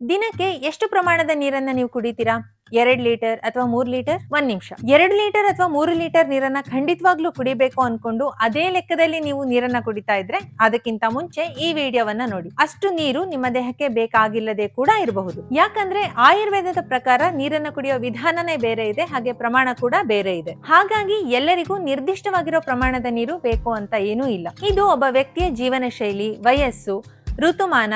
ದಿನಕ್ಕೆ ಎಷ್ಟು ಪ್ರಮಾಣದ ನೀರನ್ನ ನೀವು ಕುಡಿತೀರಾ? ಎರಡ್ ಲೀಟರ್ ಅಥವಾ ಮೂರ್ ಲೀಟರ್? ಒಂದ್ ನಿಮಿಷ. ಎರಡ್ ಲೀಟರ್ ಅಥವಾ ಮೂರು ಲೀಟರ್ ನೀರನ್ನ ಖಂಡಿತವಾಗ್ಲೂ ಕುಡಿಬೇಕು ಅನ್ಕೊಂಡು ಅದೇ ಲೆಕ್ಕದಲ್ಲಿ ನೀವು ನೀರನ್ನ ಕುಡಿತಾ ಇದ್ರೆ ಅದಕ್ಕಿಂತ ಮುಂಚೆ ಈ ವಿಡಿಯೋವನ್ನ ನೋಡಿ. ಅಷ್ಟು ನೀರು ನಿಮ್ಮ ದೇಹಕ್ಕೆ ಬೇಕಾಗಿಲ್ಲದೆ ಕೂಡ ಇರಬಹುದು. ಯಾಕಂದ್ರೆ ಆಯುರ್ವೇದದ ಪ್ರಕಾರ ನೀರನ್ನ ಕುಡಿಯೋ ವಿಧಾನನೇ ಬೇರೆ ಇದೆ, ಹಾಗೆ ಪ್ರಮಾಣ ಕೂಡ ಬೇರೆ ಇದೆ. ಹಾಗಾಗಿ ಎಲ್ಲರಿಗೂ ನಿರ್ದಿಷ್ಟವಾಗಿರೋ ಪ್ರಮಾಣದ ನೀರು ಬೇಕು ಅಂತ ಏನೂ ಇಲ್ಲ. ಇದು ಒಬ್ಬ ವ್ಯಕ್ತಿಯ ಜೀವನ ಶೈಲಿ ವಯಸ್ಸು, ಋತುಮಾನ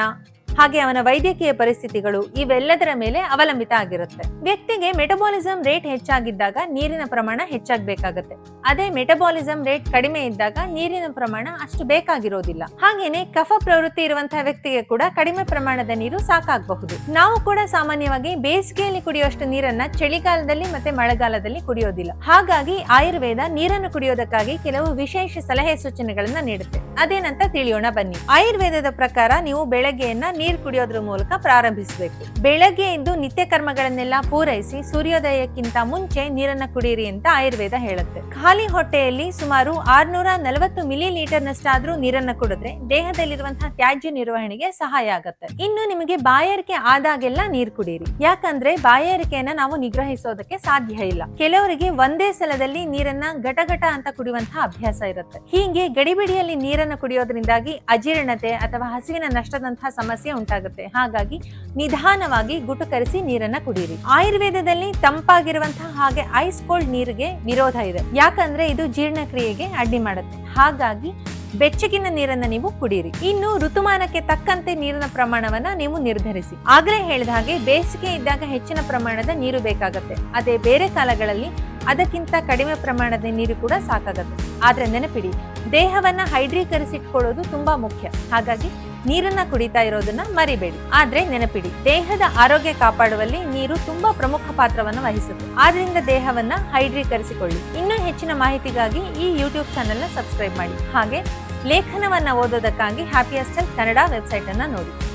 ಹಾಗೆ ಅವನ ವೈದ್ಯಕೀಯ ಪರಿಸ್ಥಿತಿಗಳು ಇವೆಲ್ಲದರ ಮೇಲೆ ಅವಲಂಬಿತ ಆಗಿರುತ್ತೆ. ವ್ಯಕ್ತಿಗೆ ಮೆಟಬಾಲಿಸಂ ರೇಟ್ ಹೆಚ್ಚಾಗಿದ್ದಾಗ ನೀರಿನ ಪ್ರಮಾಣ ಹೆಚ್ಚಾಗಬೇಕಾಗತ್ತೆ. ಅದೇ ಮೆಟಬಾಲಿಸಂ ರೇಟ್ ಕಡಿಮೆ ಇದ್ದಾಗ ನೀರಿನ ಪ್ರಮಾಣ ಅಷ್ಟು ಬೇಕಾಗಿರೋದಿಲ್ಲ. ಹಾಗೇನೆ ಕಫ ಪ್ರವೃತ್ತಿ ಇರುವಂತಹ ವ್ಯಕ್ತಿಗೆ ಕೂಡ ಕಡಿಮೆ ಪ್ರಮಾಣದ ನೀರು ಸಾಕಾಗಬಹುದು. ನಾವು ಕೂಡ ಸಾಮಾನ್ಯವಾಗಿ ಬೇಸಿಗೆಯಲ್ಲಿ ಕುಡಿಯುವಷ್ಟು ನೀರನ್ನ ಚಳಿಗಾಲದಲ್ಲಿ ಮತ್ತೆ ಮಳೆಗಾಲದಲ್ಲಿ ಕುಡಿಯೋದಿಲ್ಲ. ಹಾಗಾಗಿ ಆಯುರ್ವೇದ ನೀರನ್ನು ಕುಡಿಯೋದಕ್ಕಾಗಿ ಕೆಲವು ವಿಶೇಷ ಸಲಹೆ ಸೂಚನೆಗಳನ್ನ ನೀಡುತ್ತೆ. ಅದೇನಂತ ತಿಳಿಯೋಣ ಬನ್ನಿ. ಆಯುರ್ವೇದದ ಪ್ರಕಾರ ನೀವು ಬೆಳಗ್ಗೆಯನ್ನ ನೀರು ಕುಡಿಯೋದ್ರ ಮೂಲಕ ಪ್ರಾರಂಭಿಸಬೇಕು. ಬೆಳಗ್ಗೆ ಎದ್ದು ನಿತ್ಯ ಕರ್ಮಗಳನ್ನೆಲ್ಲ ಪೂರೈಸಿ ಸೂರ್ಯೋದಯಕ್ಕಿಂತ ಮುಂಚೆ ನೀರನ್ನ ಕುಡಿಯಿರಿ ಅಂತ ಆಯುರ್ವೇದ ಹೇಳುತ್ತೆ. ಖಾಲಿ ಹೊಟ್ಟೆಯಲ್ಲಿ ಸುಮಾರು ಆರ್ನೂರ ನಲವತ್ತು ಮಿಲಿ ಲೀಟರ್ ನಷ್ಟಾದ್ರೂ ನೀರನ್ನ ಕುಡಿದ್ರೆ ದೇಹದಲ್ಲಿರುವಂತಹ ತ್ಯಾಜ್ಯ ನಿರ್ವಹಣೆಗೆ ಸಹಾಯ ಆಗುತ್ತೆ. ಇನ್ನು ನಿಮಗೆ ಬಾಯಾರಿಕೆ ಆದಾಗೆಲ್ಲ ನೀರು ಕುಡಿಯಿರಿ ಯಾಕಂದ್ರೆ ಬಾಯಾರಿಕೆಯನ್ನ ನಾವು ನಿಗ್ರಹಿಸೋದಕ್ಕೆ ಸಾಧ್ಯ ಇಲ್ಲ. ಕೆಲವರಿಗೆ ಒಂದೇ ಸಲದಲ್ಲಿ ನೀರನ್ನ ಘಟಘಟ ಅಂತ ಕುಡಿಯುವಂತಹ ಅಭ್ಯಾಸ ಇರುತ್ತೆ. ಹೀಗೆ ಗಡಿಬಿಡಿಯಲ್ಲಿ ನೀರನ್ನು ಕುಡಿಯೋದ್ರಿಂದಾಗಿ ಅಜೀರ್ಣತೆ ಅಥವಾ ಹಸಿವಿನ ನಷ್ಟದಂತಹ ಸಮಸ್ಯೆ ಉಂಟಾಗುತ್ತೆ. ಹಾಗಾಗಿ ನಿಧಾನವಾಗಿ ಗುಟುಕರಿಸಿ ನೀರನ್ನ ಕುಡಿಯಿರಿ ಆಯುರ್ವೇದದಲ್ಲಿ ತಂಪಾಗಿರುವಂತಹ ಹಾಗೆ ಐಸ್ ಕೋಲ್ಡ್ ನೀರಿಗೆ ವಿರೋಧ ಇದೆ. ಯಾಕಂದ್ರೆ ಇದು ಜೀರ್ಣಕ್ರಿಯೆಗೆ ಅಡ್ಡಿ ಮಾಡುತ್ತೆ. ಹಾಗಾಗಿ ಬೆಚ್ಚಗಿನ ನೀರನ್ನ ನೀವು ಕುಡಿಯಿರಿ ಇನ್ನು ಋತುಮಾನಕ್ಕೆ ತಕ್ಕಂತೆ ನೀರಿನ ಪ್ರಮಾಣವನ್ನ ನೀವು ನಿರ್ಧರಿಸಿ. ಆಗ್ಲೇ ಹೇಳಿದ ಹಾಗೆ ಬೇಸಿಗೆ ಇದ್ದಾಗ ಹೆಚ್ಚಿನ ಪ್ರಮಾಣದ ನೀರು ಬೇಕಾಗತ್ತೆ. ಅದೇ ಬೇರೆ ಕಾಲಗಳಲ್ಲಿ ಅದಕ್ಕಿಂತ ಕಡಿಮೆ ಪ್ರಮಾಣದ ನೀರು ಕೂಡ ಸಾಕಾಗತ್ತೆ. ಆದ್ರೆ ನೆನಪಿಡಿ, ದೇಹವನ್ನ ಹೈಡ್ರೀಕರಿಸಿಟ್ಕೊಳ್ಳೋದು ತುಂಬಾ ಮುಖ್ಯ. ಹಾಗಾಗಿ ನೀರನ್ನ ಕುಡಿತಾ ಇರೋದನ್ನ ಮರಿಬೇಡಿ. ಆದ್ರೆ ನೆನಪಿಡಿ, ದೇಹದ ಆರೋಗ್ಯ ಕಾಪಾಡುವಲ್ಲಿ ನೀರು ತುಂಬಾ ಪ್ರಮುಖ ಪಾತ್ರವನ್ನು ವಹಿಸುತ್ತೆ. ಆದ್ರಿಂದ ದೇಹವನ್ನ ಹೈಡ್ರೀಕರಿಸಿಕೊಳ್ಳಿ. ಇನ್ನೂ ಹೆಚ್ಚಿನ ಮಾಹಿತಿಗಾಗಿ ಈ ಯೂಟ್ಯೂಬ್ ಚಾನೆಲ್ನ ಸಬ್ಸ್ಕ್ರೈಬ್ ಮಾಡಿ. ಹಾಗೆ ಲೇಖನವನ್ನ ಓದೋದಕ್ಕಾಗಿ ಹ್ಯಾಪಿಯಸ್ಟಲ್ ಕನ್ನಡ ವೆಬ್ಸೈಟ್ ಅನ್ನ ನೋಡಿ.